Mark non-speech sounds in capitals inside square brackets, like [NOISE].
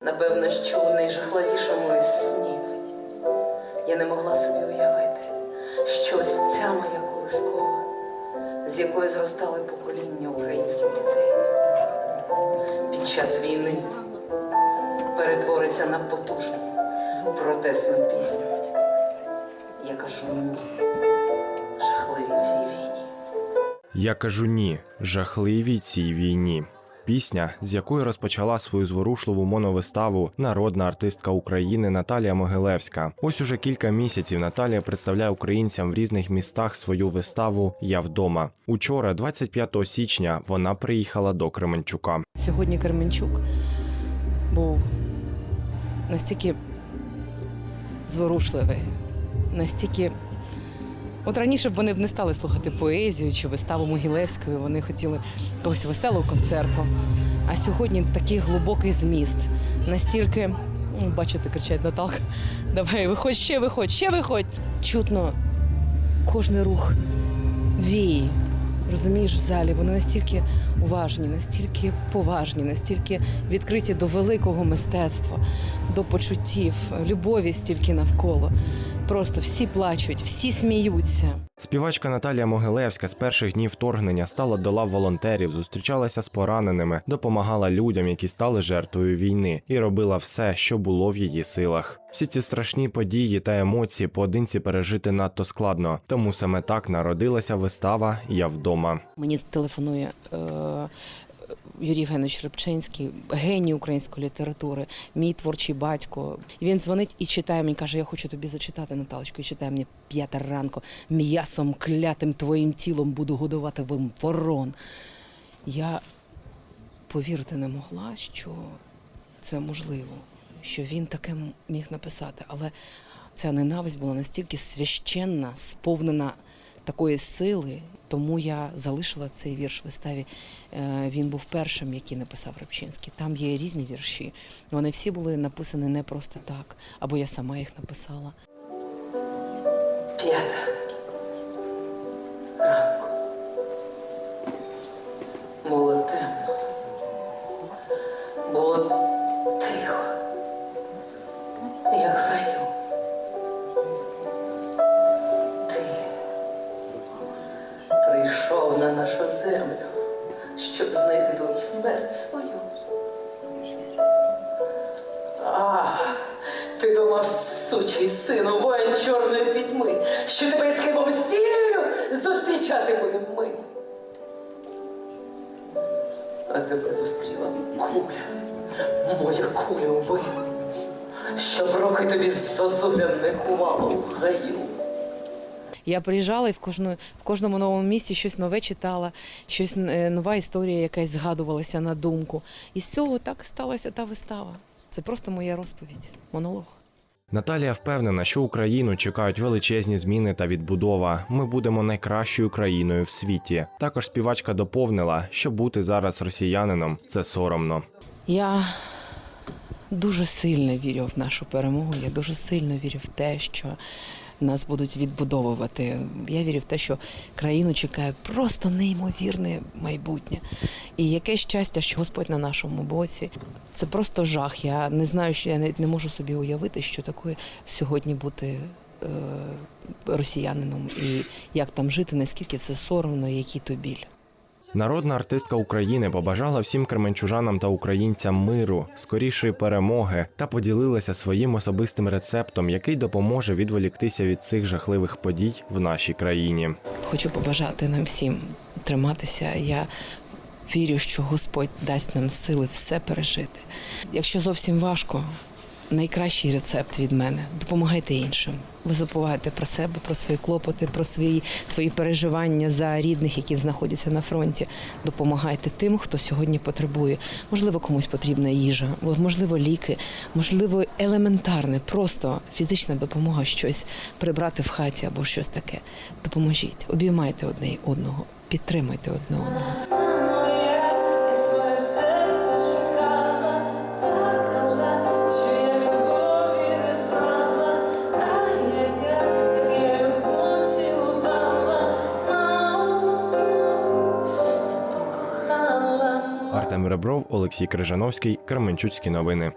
Напевно, що в найжахливішому із снів я не могла собі уявити, що ось ця моя колискова, з якої зростали покоління українських дітей, під час війни перетвориться на потужну протестну пісню. Я кажу ні жахливій цій війні. Я кажу ні, жахливій цій війні. Пісня, з якої розпочала свою зворушливу моновиставу народна артистка України Наталія Могилевська. Ось уже кілька місяців Наталія представляє українцям в різних містах свою виставу Я вдома. Учора, 25 січня, вона приїхала до Кременчука. Сьогодні Кременчук був настільки зворушливий, настільки. От раніше б вони б не стали слухати поезію чи виставу Могилевської, вони хотіли якогось веселого концерту. А сьогодні такий глибокий зміст. Настільки, ну, бачите, кричать Наталка, [LAUGHS] давай, виходь, ще виходь, ще виходь. Чутно кожний рух вії. Розумієш, в залі вони настільки уважні, настільки поважні, настільки відкриті до великого мистецтва, до почуттів, любові стільки навколо. Просто всі плачуть, всі сміються. Співачка Наталія Могилевська з перших днів вторгнення стала до лав волонтерів, зустрічалася з пораненими, допомагала людям, які стали жертвою війни, і робила все, що було в її силах. Всі ці страшні події та емоції поодинці пережити надто складно. Тому саме так народилася вистава Я вдома. Мені телефонує е, Юрій Євгенович Рибчинський, геній української літератури, мій творчий батько. Він дзвонить і читає мені, каже: Я хочу тобі зачитати, Наталочко, і читає мені п'ята ранку. М'ясом клятим твоїм тілом буду годувати вам ворон. Я повірити не могла, що це можливо, що він таке міг написати. Але ця ненависть була настільки священна, сповнена такої сили, тому я залишила цей вірш в виставі. Е, Він був першим, який написав Рибчинський. Там є різні вірші. Вони всі були написані не просто так, або я сама їх написала. П'ята на нашу землю, щоб знайти тут смерть свою. А, ти думав, сучий сину, воїн чорної пітьми, що тебе із хлібом сіллю зустрічати будемо ми. А тебе зустріла куля, моя куля убив, щоб роки тобі зозуля не кувало в гаю. Я приїжджала і в кожну, в кожному новому місці щось нове читала, щось е, нова історія якась згадувалася на думку. І з цього так сталася та вистава. Це просто моя розповідь, монолог. Наталія впевнена, що Україну чекають величезні зміни та відбудова. Ми будемо найкращою країною в світі. Також співачка доповнила, що бути зараз росіянином це соромно. Я дуже сильно вірю в нашу перемогу. Я дуже сильно вірю в те, що нас будуть відбудовувати. Я вірю в те, що країну чекає просто неймовірне майбутнє. І яке щастя, що Господь на нашому боці. Це просто жах. Я не знаю, що я навіть не можу собі уявити, що таке сьогодні бути. е, Росіянином і як там жити, наскільки це соромно, який то біль. Народна артистка України побажала всім кременчужанам та українцям миру, скорішої перемоги та поділилася своїм особистим рецептом, який допоможе відволіктися від цих жахливих подій в нашій країні. Хочу побажати нам всім триматися. Я вірю, що Господь дасть нам сили все пережити. Якщо зовсім важко, найкращий рецепт від мене допомагайте іншим. Ви забувайте про себе, про свої клопоти, про свої, свої переживання за рідних, які знаходяться на фронті. Допомагайте тим, хто сьогодні потребує. Можливо, комусь потрібна їжа, можливо, ліки, можливо, елементарне, просто фізична допомога, щось прибрати в хаті або щось таке. Допоможіть, обіймайте одне одного, підтримайте одне одного. Артем Ребров, Олексій Крижановський, Кременчуцькі новини.